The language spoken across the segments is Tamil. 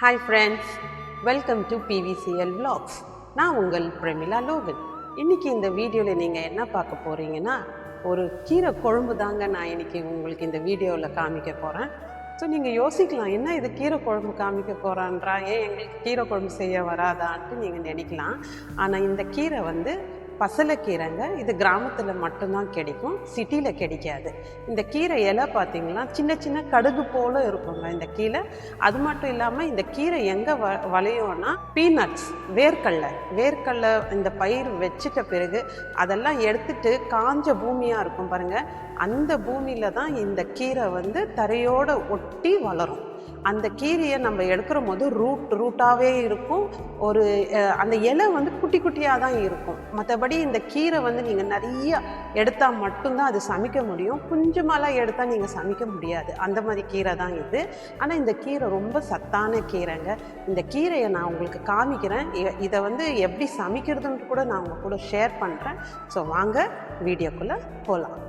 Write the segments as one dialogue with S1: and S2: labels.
S1: Hi friends welcome to PVCL vlogs. நான் உங்கள் பிரமிளா லோகன் இன்னைக்கு இந்த வீடியோவில் நீங்கள் என்ன பார்க்க போகிறீங்கன்னா ஒரு கீரை குழம்பு தாங்க நான் இன்னைக்கு உங்களுக்கு இந்த வீடியோவில் காமிக்க போகிறேன் ஸோ நீங்கள் யோசிக்கலாம் என்ன இது கீரை குழம்பு காமிக்க போகிறான்றா ஏன் எங்களுக்கு கீரை குழம்பு செய்ய வராதான்ட்டு நீங்கள் நினைக்கலாம். ஆனால் இந்த கீரை வந்து பசலைக்கீரைங்க இது கிராமத்தில் மட்டும்தான் கிடைக்கும் சிட்டியில் கிடைக்காது. இந்த கீரை இலை பார்த்தீங்கன்னா சின்ன சின்ன கடுகு போல இருக்குங்க இந்த கீரை. அது மட்டும் இல்லாமல் இந்த கீரை எங்கே வ வளையும்னா பீனட்ஸ் வேர்க்கடலை. வேர்க்கடலை இந்த பயிர் வச்சிட்ட பிறகு அதெல்லாம் எடுத்துட்டு காஞ்ச பூமியாக இருக்கும் பாருங்கள் அந்த பூமியில் தான் இந்த கீரை வந்து தரையோடு ஒட்டி வளரும். அந்த கீரையை நம்ம எடுக்கிற போது ரூட் ரூட்டாகவே இருக்கும். ஒரு அந்த இலை வந்து குட்டி குட்டியாக தான் இருக்கும். மற்றபடி இந்த கீரை வந்து நீங்கள் நிறைய எடுத்தால் மட்டும்தான் அது சமைக்க முடியும். கொஞ்சமாலாம் எடுத்தால் நீங்கள் சமைக்க முடியாது. அந்த மாதிரி கீரை தான் இது. ஆனால் இந்த கீரை ரொம்ப சத்தான கீரைங்க. இந்த கீரையை நான் உங்களுக்கு காமிக்கிறேன். இதை வந்து எப்படி சமைக்கிறதுன்ட்டு கூட நான் உங்கள் கூட ஷேர் பண்ணுறேன் ஸோ வாங்க வீடியோக்குள்ளே போகலாம்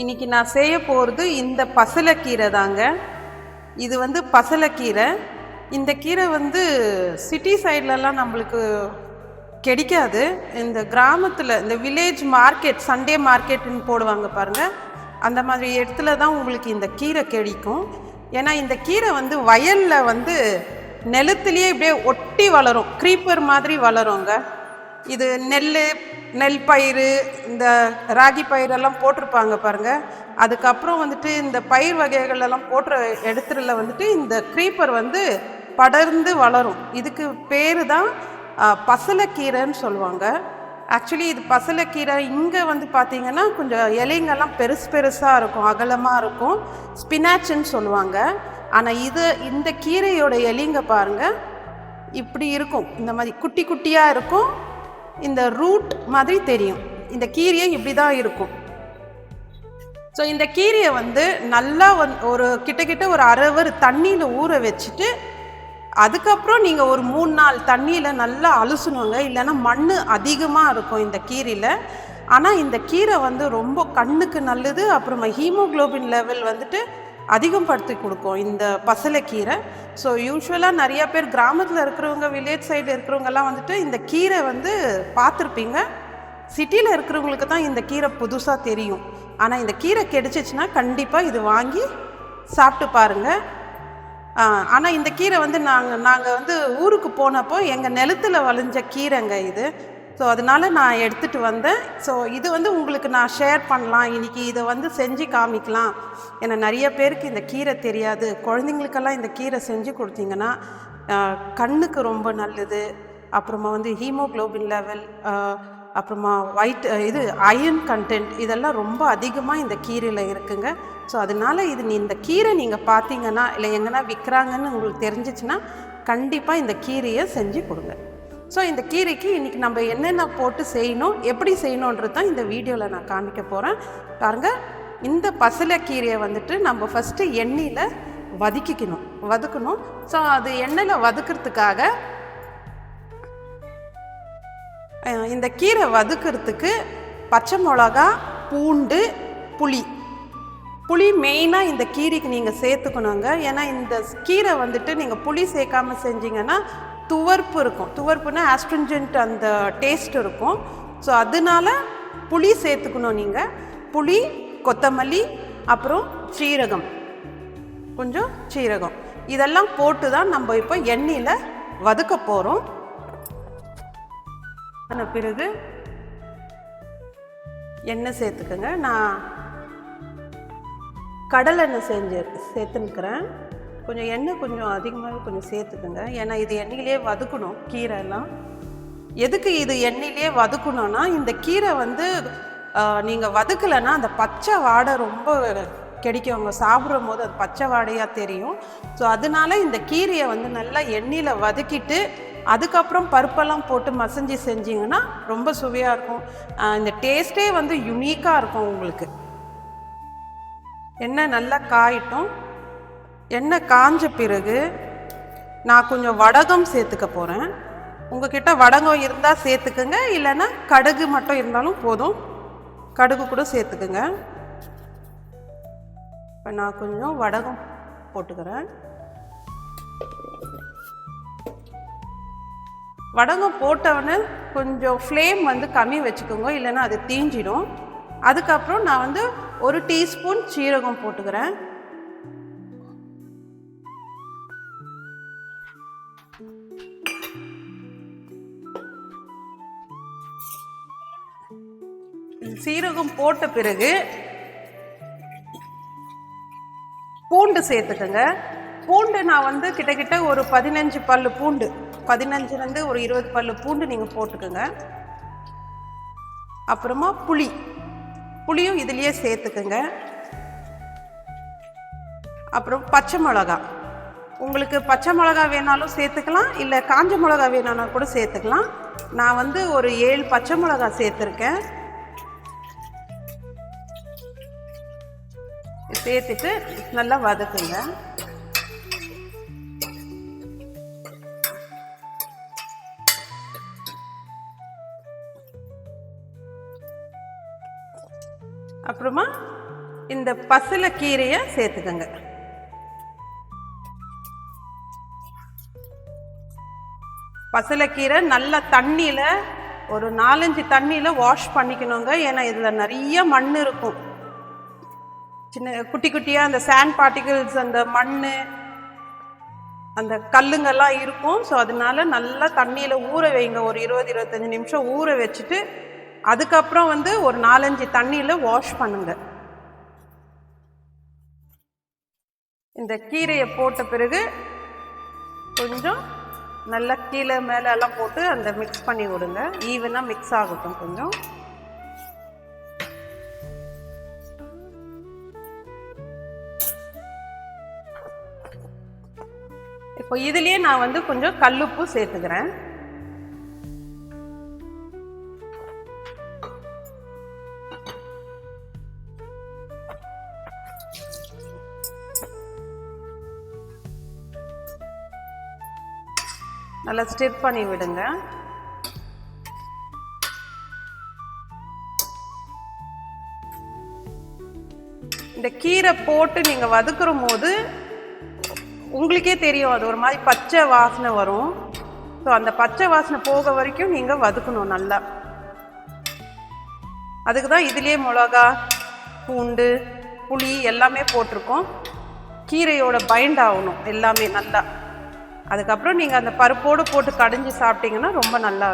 S1: இன்னைக்கு நான் செய்ய போகிறது இந்த பசலைக்கீரை தாங்க. இது வந்து பசலைக்கீரை. இந்த கீரை வந்து சிட்டி சைட்லலாம் நம்மளுக்கு கிடைக்காது. இந்த கிராமத்தில் இந்த வில்லேஜ் மார்க்கெட் சண்டே மார்க்கெட்டுன்னு போடுவாங்க பாருங்கள் அந்த மாதிரி இடத்துல தான் உங்களுக்கு இந்த கீரை கிடைக்கும். ஏன்னா இந்த கீரை வந்து வயலில் வந்து நிலத்துலேயே இப்படியே ஒட்டி வளரும். க்ரீப்பர் மாதிரி வளருங்க. இது நெல் நெல் பயிர் இந்த ராகி பயிரெல்லாம் போட்டிருப்பாங்க பாருங்கள் அதுக்கப்புறம் வந்துட்டு இந்த பயிர் வகைகள் எல்லாம் போட்டுற இடத்துல வந்துட்டு இந்த க்ரீப்பர் வந்து படர்ந்து வளரும். இதுக்கு பேர் தான் பசலக்கீரைன்னு பசலைக்கீரைன்னு சொல்லுவாங்க. ஆக்சுவலி இது பசலைக்கீரை இங்கே வந்து பார்த்திங்கன்னா கொஞ்சம் இலைங்கெல்லாம் பெருசு பெருசாக இருக்கும் அகலமாக இருக்கும். ஸ்பினாச்சுன்னு சொல்லுவாங்க. ஆனால் இது இந்த கீரையோட இலைங்க பாருங்கள் இப்படி இருக்கும். இந்த மாதிரி குட்டி குட்டியாக இருக்கும். இந்த ரூட் மாதிரி தெரியும். இந்த கீரையை இப்படி தான் இருக்கும். ஸோ இந்த கீரையை வந்து நல்லா வந் ஒரு கிட்டக்கிட்ட ஒரு அரவர் தண்ணியில் ஊற வச்சுட்டு அதுக்கப்புறம் நீங்கள் ஒரு மூணு நாள் தண்ணியில் நல்லா அலசணுங்க. இல்லைன்னா மண் அதிகமாக இருக்கும் இந்த கீரையில். ஆனால் இந்த கீரை வந்து ரொம்ப கண்ணுக்கு நல்லது. அப்புறமா ஹீமோகுளோபின் லெவல் வந்துட்டு அதிகப்படுத்தி கொடுக்கும் இந்த பசலைக்கீரை. ஸோ யூஸ்வலாக நிறைய பேர் கிராமத்தில் இருக்கிறவங்க வில்லேஜ் சைடு இருக்கிறவங்கெல்லாம் வந்துட்டு இந்த கீரை வந்து பார்த்துருப்பீங்க. சிட்டியில் இருக்கிறவங்களுக்கு தான் இந்த கீரை புதுசாக தெரியும். ஆனால் இந்த கீரை கிடைச்சிச்சுன்னா கண்டிப்பாக இது வாங்கி சாப்பிட்டு பாருங்கள் ஆனால் இந்த கீரை வந்து நாங்கள் நாங்கள் வந்து ஊருக்கு போனப்போ எங்கள் நிலத்துல வளைஞ்ச கீரைங்க இது. ஸோ அதனால நான் எடுத்துகிட்டு வந்தேன். ஸோ இது வந்து உங்களுக்கு நான் ஷேர் பண்ணலாம். இன்றைக்கி இதை வந்து செஞ்சு காமிக்கலாம். ஏன்னா நிறைய பேருக்கு இந்த கீரை தெரியாது. குழந்தைங்களுக்கெல்லாம் இந்த கீரை செஞ்சு கொடுத்தீங்கன்னா கண்ணுக்கு ரொம்ப நல்லது. அப்புறமா வந்து ஹீமோகுளோபின் லெவல் அப்புறமா ஒயிட் இது அயன் கண்டென்ட் இதெல்லாம் ரொம்ப அதிகமாக இந்த கீரையில் இருக்குங்க. ஸோ அதனால இது நீ இந்த கீரை நீங்கள் பார்த்தீங்கன்னா இல்லை எங்கன்னா விற்கிறாங்கன்னு உங்களுக்கு தெரிஞ்சிச்சுன்னா கண்டிப்பாக இந்த கீரையை செஞ்சு கொடுங்க. ஸோ இந்த கீரைக்கு இன்றைக்கி நம்ம என்னென்ன போட்டு செய்யணும் எப்படி செய்யணுன்றது தான் இந்த வீடியோவில் நான் காமிக்க போகிறேன் பாருங்கள் இந்த பசலைக்கீரையை வந்துட்டு நம்ம ஃபஸ்ட்டு எண்ணெயில் வதக்கிக்கணும் வதக்கணும். ஸோ அது எண்ணெயில் வதக்கிறதுக்காக இந்த கீரை வதக்கிறதுக்கு பச்சை மிளகா பூண்டு புளி. புளி மெயினாக இந்த கீரைக்கு நீங்கள் சேர்த்துக்கணுங்க. ஏன்னா இந்த கீரை வந்துட்டு நீங்கள் புளி சேர்க்காமல் செஞ்சீங்கன்னா துவர்ப்பு இருக்கும். துவர்ப்புனா ஆஸ்ட்ரிஞ்சன்ட் அந்த டேஸ்ட் இருக்கும். ஸோ அதனால புளி சேர்த்துக்கணும் நீங்கள் புளி கொத்தமல்லி அப்புறம் சீரகம். கொஞ்சம் சீரகம். இதெல்லாம் போட்டு தான் நம்ம இப்போ எண்ணெயில் வதக்க போகிறோம் ஆன பிறகு எண்ணெய் சேர்த்துக்கோங்க. நான் கடலெண்ணெய் செஞ்சு சேர்த்துன்னுக்கிறேன். கொஞ்சம் எண்ணெய் கொஞ்சம் அதிகமாகவே கொஞ்சம் சேர்த்துக்குங்க. ஏன்னா இது எண்ணெயிலே வதக்கணும் கீரை எல்லாம். எதுக்கு இது எண்ணெயிலே வதக்கணும்னா இந்த கீரை வந்து நீங்கள் வதக்கலைன்னா அந்த பச்சை வாடை ரொம்ப கிடைக்கும். அவங்க சாப்பிடும் போது அது பச்சை வாடையாக தெரியும். ஸோ அதனால இந்த கீரையை வந்து நல்லா எண்ணெயில் வதக்கிட்டு அதுக்கப்புறம் பருப்பெல்லாம் போட்டு மசஞ்சி செஞ்சீங்கன்னா ரொம்ப சுவையாக இருக்கும். இந்த டேஸ்ட்டே வந்து யுனிக்காக இருக்கும் உங்களுக்கு. எண்ணெய் நல்லா காயிட்டும். எண்ணெய் காஞ்ச பிறகு நான் கொஞ்சம் வடகம் சேர்த்துக்க போகிறேன் உங்ககிட்ட வடகம் இருந்தால் சேர்த்துக்குங்க இல்லைன்னா கடுகு மட்டும் இருந்தாலும் போதும். கடுகு கூட சேர்த்துக்குங்க. இப்போ நான் கொஞ்சம் வடகம் போட்டுக்கிறேன். வடகம் போட்டவொடனே கொஞ்சம் ஃப்ளேம் வந்து கம்மி வச்சுக்கோங்க இல்லைன்னா அது தீஞ்சிடும். அதுக்கப்புறம் நான் வந்து ஒரு டீஸ்பூன் சீரகம் போட்டுக்கிறேன். சீரகம் போட்ட பிறகு பூண்டு சேர்த்துக்கோங்க. பூண்டு நான் வந்து கிட்டக்கிட்ட ஒரு பதினஞ்சு பல்லு பூண்டு பதினஞ்சுலேருந்து ஒரு இருபது பல்லு பூண்டு நீங்கள் போட்டுக்கோங்க. அப்புறமா புளி புளியும் இதுலேயே சேர்த்துக்குங்க. அப்புறம் பச்சை மிளகா. உங்களுக்கு பச்சை மிளகா வேணாலும் சேர்த்துக்கலாம் இல்லை காஞ்ச மிளகா வேணாலும் கூட சேர்த்துக்கலாம். நான் வந்து ஒரு ஏழு பச்சை மிளகா சேர்த்துருக்கேன். சேர்த்துட்டு நல்லா வதக்குங்க. அப்புறமா இந்த பசலை கீரையை சேர்த்துக்கங்க. பசலைக்கீரை நல்லா தண்ணியில் ஒரு நாலஞ்சு தண்ணியில் வாஷ் பண்ணிக்கணுங்க. ஏன்னா இதில் நிறைய மண் இருக்கும். சின்ன குட்டி குட்டியாக அந்த சாண்ட் பார்ட்டிகிள்ஸ் அந்த மண் அந்த கல்லுங்கெல்லாம் இருக்கும். ஸோ அதனால நல்லா தண்ணியில் ஊற வைங்க. ஒரு இருபது இருபத்தஞ்சி நிமிஷம் ஊற வச்சுட்டு அதுக்கப்புறம் வந்து ஒரு நாலஞ்சு தண்ணியில் வாஷ் பண்ணுங்க. இந்த கீரையை போட்ட பிறகு கொஞ்சம் நல்லா கீழே மேலே எல்லாம் போட்டு அந்த மிக்ஸ் பண்ணி விடுங்க. ஈவனாக மிக்ஸ் ஆகட்டும் கொஞ்சம். இப்போ இதுலயே நான் வந்து கொஞ்சம் கல்லுப்பு சேர்த்துக்கிறேன். நல்லா ஸ்டிர் பண்ணி விடுங்க. இந்த கீரை போட்டு நீங்க வதக்குற போது உங்களுக்கே தெரியும் அது ஒரு மாதிரி பச்சை வாசனை வரும். ஸோ அந்த பச்சை வாசனை போக வரைக்கும் நீங்கள் வதக்கணும் நல்லா. அதுக்கு தான் இதுலேயே மிளகா பூண்டு புளி எல்லாமே போட்டிருக்கோம். கீரையோட பைண்ட் ஆகணும் எல்லாமே நல்லா. அதுக்கப்புறம் நீங்கள் அந்த பருப்போடு போட்டு கடைஞ்சி சாப்பிட்டீங்கன்னா ரொம்ப நல்லா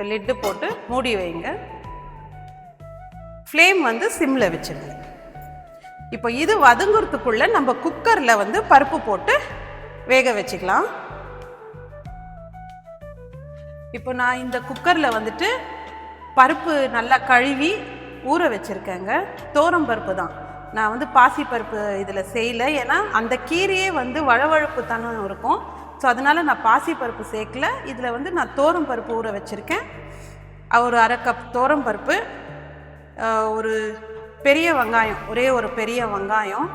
S1: இருக்கும் லிட்டு போட்டு மூடி வைங்க. ஃப்ளேம் வந்து சிம்மில் வச்சுருங்க. இப்போ இது வதங்குறதுக்குள்ளே நம்ம குக்கரில் வந்து பருப்பு போட்டு வேக வச்சுக்கலாம். இப்போ நான் இந்த குக்கரில் வந்துட்டு பருப்பு நல்லா கழுவி ஊற வச்சுருக்கேங்க. தோரம் பருப்பு தான். நான் வந்து பாசி பருப்பு இதில் செய்யலை. ஏன்னா அந்த கீரையே வந்து வழவழப்பு தனம் இருக்கும். ஸோ அதனால் நான் பாசி பருப்பு சேர்க்கல. இதில் வந்து நான் தோரம் பருப்பு ஊற வச்சுருக்கேன். ஒரு அரை கப் தோரம் பருப்பு ஒரு பெரிய வெங்காயம் ஒரே ஒரு பெரிய வெங்காயம்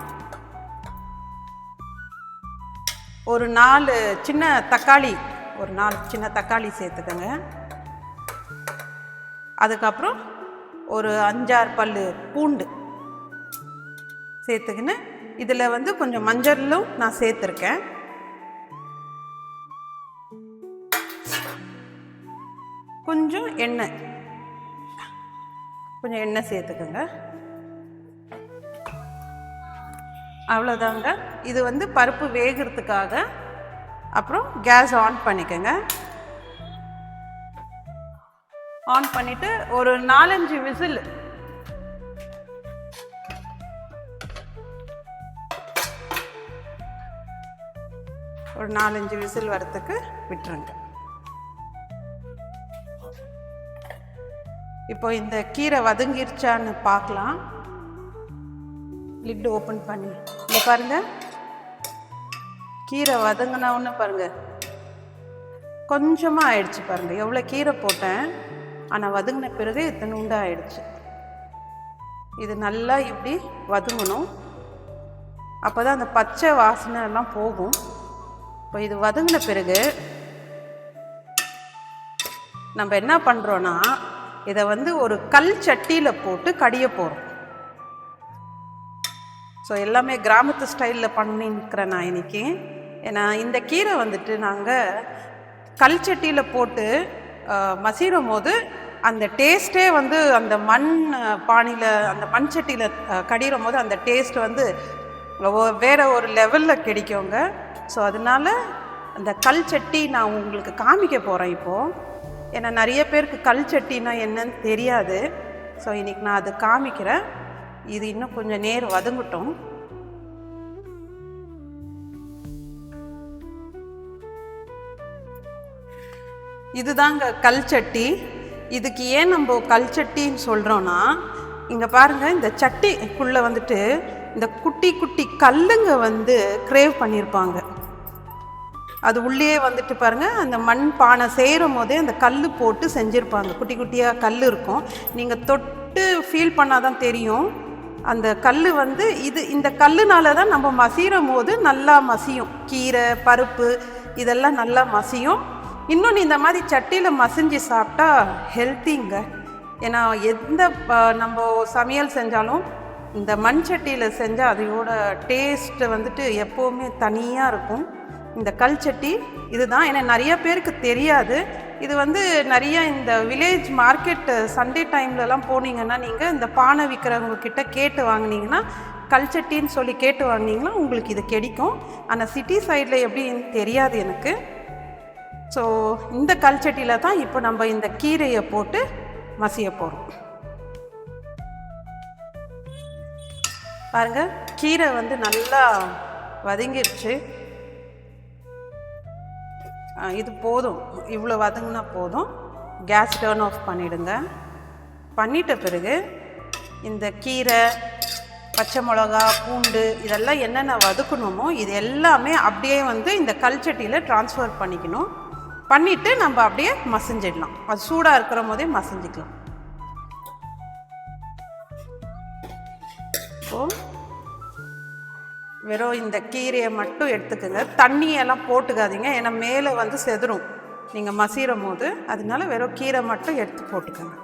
S1: ஒரு நாலு சின்ன தக்காளி ஒரு நாலு சின்ன தக்காளி சேர்த்துக்கோங்க. அதுக்கப்புறம் ஒரு அஞ்சாறு பல்லு பூண்டு சேர்த்துக்கின்னு இதில் வந்து கொஞ்சம் மஞ்சளும் நான் சேர்த்துருக்கேன். கொஞ்சம் எண்ணெய். கொஞ்சம் எண்ணெய் சேர்த்துக்கோங்க. அவ்வளோதாங்க இது வந்து பருப்பு வேகிறதுக்காக. அப்புறம் கேஸ் ஆன் பண்ணிக்கோங்க. ஆன் பண்ணிட்டு ஒரு நாலஞ்சு விசில். ஒரு நாலஞ்சு விசில் வரத்துக்கு விட்டுருங்க. இப்போ இந்த கீரை வதங்கிருச்சான்னு பார்க்கலாம். லிட் ஓப்பன் பண்ணி. இங்கே பாருங்க. கீரை வதங்கினவுன்னு பாருங்க. கொஞ்சமாக ஆயிடுச்சு பாருங்க. எவ்வளோ கீரை போட்டேன். ஆனால் வதங்கின பிறகு இத்தனை உண்டா ஆயிடுச்சு. இது நல்லா இப்படி வதங்கணும். அப்போ தான் அந்த பச்சை வாசனை எல்லாம் போகும். இப்போ இது வதங்கின பிறகு நம்ம என்ன பண்ணுறோன்னா இதை வந்து ஒரு கல் சட்டியில் போட்டு கடிய போகிறோம் ஸோ எல்லாமே கிராமத்து ஸ்டைலில் பண்ணிருக்கிறேன் நான் இன்னைக்கு. ஏன்னா இந்த கீரை வந்துட்டு நாங்கள் கல் சட்டியில் போட்டு அஹ், போது அந்த டேஸ்ட்டே வந்து அந்த மண் பானியில் அந்த மண் சட்டியில் கடிடும் போது அந்த டேஸ்ட் வந்து வேறு ஒரு லெவலில் கிடைக்குங்க. ஸோ அதனால அந்த கல் சட்டி நான் உங்களுக்கு காமிக்க போகிறேன் இப்போது ஏன்னா நிறைய பேருக்கு கல் சட்டினா என்னன்னு தெரியாது. ஸோ இன்றைக்கி நான் அதை காமிக்கிறேன். இது இன்னும் கொஞ்சம் நேர் வதங்கட்டும். இதுதாங்க கல் சட்டி. இதுக்கு ஏன் நம்ம கல் சட்டின்னு சொல்கிறோன்னா இங்கே பாருங்கள் இந்த சட்டிக்குள்ளே வந்துட்டு இந்த குட்டி குட்டி கல்லுங்க வந்து கிரேவ் பண்ணியிருப்பாங்க அது உள்ளே வந்துட்டு பாருங்கள் அந்த மண் பானை செய்கிற போதே அந்த கல் போட்டு செஞ்சுருப்பாங்க குட்டி குட்டியாக கல் இருக்கும். நீங்கள் தொட்டு ஃபீல் பண்ணால் தான் தெரியும். அந்த கல் வந்து இது இந்த கல்லுனால தான் நம்ம மசியும் போது நல்லா மசியும். கீரை பருப்பு இதெல்லாம் நல்லா மசியும். இன்னொன்று இந்த மாதிரி சட்டியில் மசிஞ்சு சாப்பிட்டா ஹெல்த்திங்க ஏன்னா எந்த ப- நம்ம சமையல் செஞ்சாலும் இந்த மண் சட்டியில் செஞ்சால் அதோட டேஸ்ட்டு வந்துட்டு எப்போவுமே தனியாக இருக்கும். இந்த கல் சட்டி இதுதான். ஏன்னா நிறைய பேருக்கு தெரியாது. இது வந்து நிறைய இந்த வில்லேஜ் மார்க்கெட் சண்டே டைம்லலாம் போனீங்கன்னா நீங்கள் இந்த பானை விற்கிறவங்க கிட்ட கேட்டு வாங்குனீங்கன்னா கல் சட்டின்னு சொல்லி கேட்டு வாங்கினீங்கன்னா உங்களுக்கு இது கிடைக்கும். ஆனால் சிட்டி சைடில் எப்படின்னு தெரியாது எனக்கு. ஸோ இந்த கல் சட்டியில் தான் இப்போ நம்ம இந்த கீரையை போட்டு மசிய போகிறோம் பாருங்கள் கீரை வந்து நல்லா வதங்கிடுச்சு இது போதும். இவ்வளோ வதங்கினா போதும். கேஸ் டேர்ன் ஆஃப் பண்ணிவிடுங்க பண்ணிட்ட பிறகு இந்த கீரை பச்சை மிளகா பூண்டு இதெல்லாம் என்னென்ன வதக்கணுமோ இது எல்லாமே அப்படியே வந்து இந்த கல்ச்சட்டியில் ட்ரான்ஸ்ஃபர் பண்ணிக்கணும். பண்ணிவிட்டு நம்ம அப்படியே மசிஞ்சிடலாம். அது சூடாக இருக்கிற போதே மசிஞ்சிக்கலாம். வெறும் இந்த கீரையை மட்டும் எடுத்துக்கோங்க. தண்ணியெல்லாம் போட்டுக்காதீங்க. ஏன்னா மேலே வந்து செதறும் நீங்கள் மசீரும் போது அதனால வெறும் கீரை மட்டும் எடுத்து போட்டுக்கோங்க.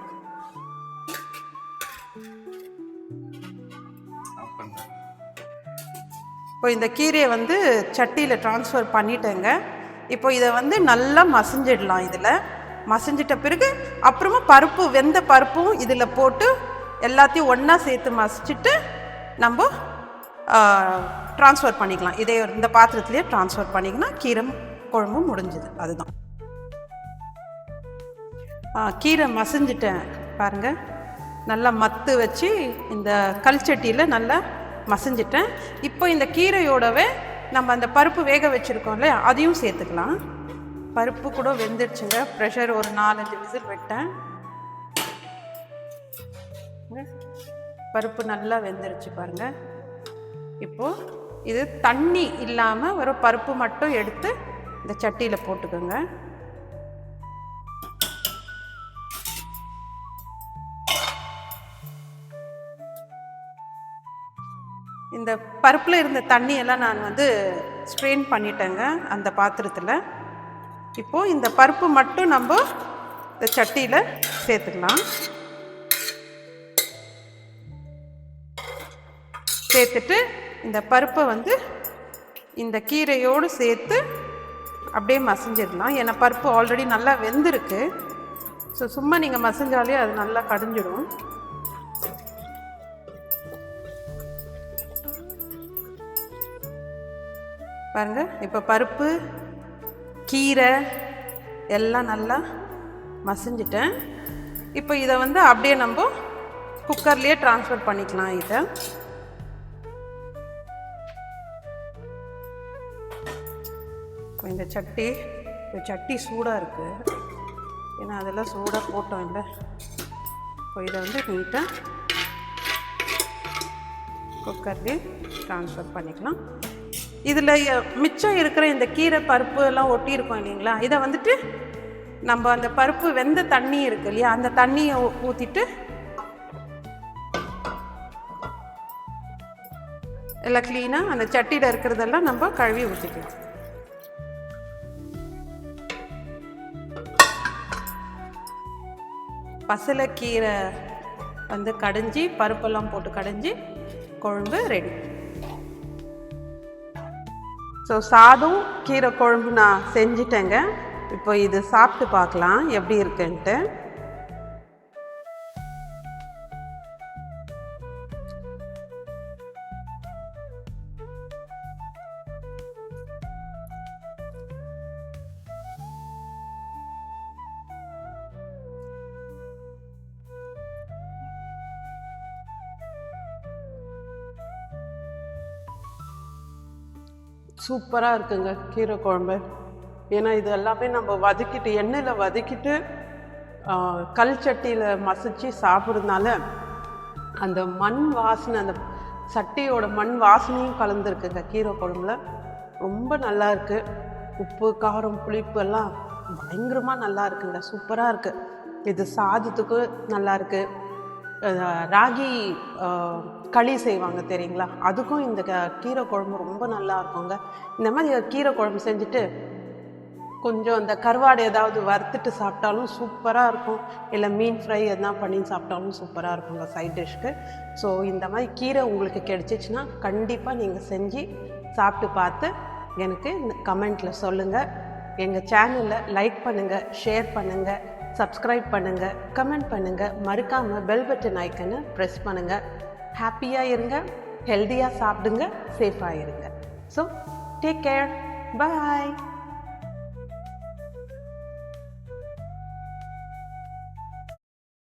S1: இப்போ இந்த கீரையை வந்து சட்டியில் ட்ரான்ஸ்ஃபர் பண்ணிட்டேங்க. இப்போ இதை வந்து நல்லா மசிஞ்சிடலாம் இதில். மசிஞ்சிட்ட பிறகு அப்புறமா பருப்பு வெந்த பருப்பும் இதில் போட்டு எல்லாத்தையும் ஒன்றா சேர்த்து மசிச்சுட்டு நம்ம ட்ரான்ஸ்ஃபர் பண்ணிக்கலாம். இதே இந்த பாத்திரத்திலே ட்ரான்ஸ்ஃபர் பண்ணிங்கன்னா கீரை குழம்பு முடிஞ்சுது. அதுதான். கீரை மசிஞ்சிட்டேன். பாருங்கள் நல்லா மத்து வச்சு இந்த கல்ச்சட்டியில் நல்லா மசிஞ்சிட்டேன். இப்போ இந்த கீரையோடவே நம்ம அந்த பருப்பு வேக வச்சுருக்கோம்ல அதையும் சேர்த்துக்கலாம். பருப்பு கூட வெந்துடுச்சுங்க. ப்ரெஷர் ஒரு நாலஞ்சு விசில் விட்டேன். பருப்பு நல்லா வெந்துருச்சு பாருங்கள் இப்போது இது தண்ணி இல்லாமல் வெறும் பருப்பு மட்டும் எடுத்து இந்த சட்டியில் போட்டுக்கோங்க. இந்த பருப்பில் இருந்த தண்ணியெல்லாம் நான் வந்து ஸ்ட்ரெயின் பண்ணிட்டேங்க அந்த பாத்திரத்தில். இப்போது இந்த பருப்பு மட்டும் நம்ம இந்த சட்டியில் சேர்த்துக்கலாம். சேர்த்துட்டு இந்த பருப்பை வந்து இந்த கீரையோடு சேர்த்து அப்படியே மசிஞ்சிடலாம். ஏன்னா பருப்பு ஆல்ரெடி நல்லா வெந்திருக்கு. ஸோ சும்மா நீங்கள் மசிஞ்சாலே அது நல்லா கடிஞ்சிடும். பாருங்கள் இப்போ பருப்பு கீரை எல்லாம் நல்லா மசிஞ்சிட்டேன். இப்போ இதை வந்து அப்படியே நம்ம குக்கர்லேயே ட்ரான்ஸ்ஃபர் பண்ணிக்கலாம் இதை. சட்டி இப்போ சட்டி சூடாக இருக்குது ஏன்னா அதெல்லாம் சூடாக போட்டோம் இல்லை இப்போ இதை வந்து நீட்டாக குக்கர்லேயே ட்ரான்ஸ்ஃபர் பண்ணிக்கலாம். இதில் மிச்சம் இருக்கிற இந்த கீரை பருப்பு எல்லாம் ஒட்டியிருக்கோம் இல்லைங்களா? இதை வந்துட்டு நம்ம அந்த பருப்பு வெந்த தண்ணி இருக்கு இல்லையா? அந்த தண்ணியை ஊற்றிட்டு எல்லாம் க்ளீனாக அந்த சட்டியில் இருக்கிறதெல்லாம் நம்ம கழுவி ஊற்றிக்கலாம் பசலைக்கீரை வந்து கடைஞ்சி பருப்பெல்லாம் போட்டு கடைஞ்சி குழம்பு ரெடி ஸோ சாதம் கீரை குழம்பு நான் செஞ்சிட்டேங்க. இப்போ இது சாப்பிட்டு பார்க்கலாம் எப்படி இருக்குன்ட்டு. சூப்பராக இருக்குங்க கீரை குழம்பு. ஏன்னா இது எல்லாமே நம்ம வதக்கிட்டு எண்ணெயில் வதக்கிட்டு கல் சட்டியில் மசிச்சு சாப்பிட்றதுனால அந்த மண் வாசனை அந்த சட்டியோட மண் வாசனையும் கலந்துருக்குங்க கீரை குழம்புல. ரொம்ப நல்லா இருக்குது உப்பு காரம் புளிப்பு எல்லாம் பயங்கரமாக நல்லா இருக்குங்க சூப்பராக இருக்குது இது சாதத்துக்கு நல்லா இருக்குது ராகி களி செய்வாங்க தெரியுங்களா? அதுக்கும் இந்த கீரை குழம்பு ரொம்ப நல்லா இருக்குங்க. இந்த மாதிரி கீரை குழம்பு செஞ்சுட்டு கொஞ்சம் அந்த கருவாடு ஏதாவது வறுத்துட்டு சாப்பிட்டாலும் சூப்பராக இருக்கும். இல்லை மீன் ஃப்ரை எதனா பண்ணி சாப்பிட்டாலும் சூப்பராக இருக்குங்க சைட் டிஷ்க்கு ஸோ இந்த மாதிரி கீரை உங்களுக்கு கிடைச்சிச்சின்னா கண்டிப்பாக நீங்கள் செஞ்சு சாப்பிட்டு பார்த்து எனக்கு இந்த கமெண்ட்டில் சொல்லுங்கள் எங்கள் சேனலில் லைக் பண்ணுங்கள் ஷேர் பண்ணுங்கள் சப்ஸ்கிரைப் பண்ணுங்கள் கமெண்ட் பண்ணுங்கள் மறக்காமல் பெல் பட்டன் ஐக்கனை ப்ரெஸ் பண்ணுங்கள் ஹாப்பியாக இருங்க. ஹெல்த்தியாக சாப்பிடுங்க. சேஃபாக இருங்க. So take care bye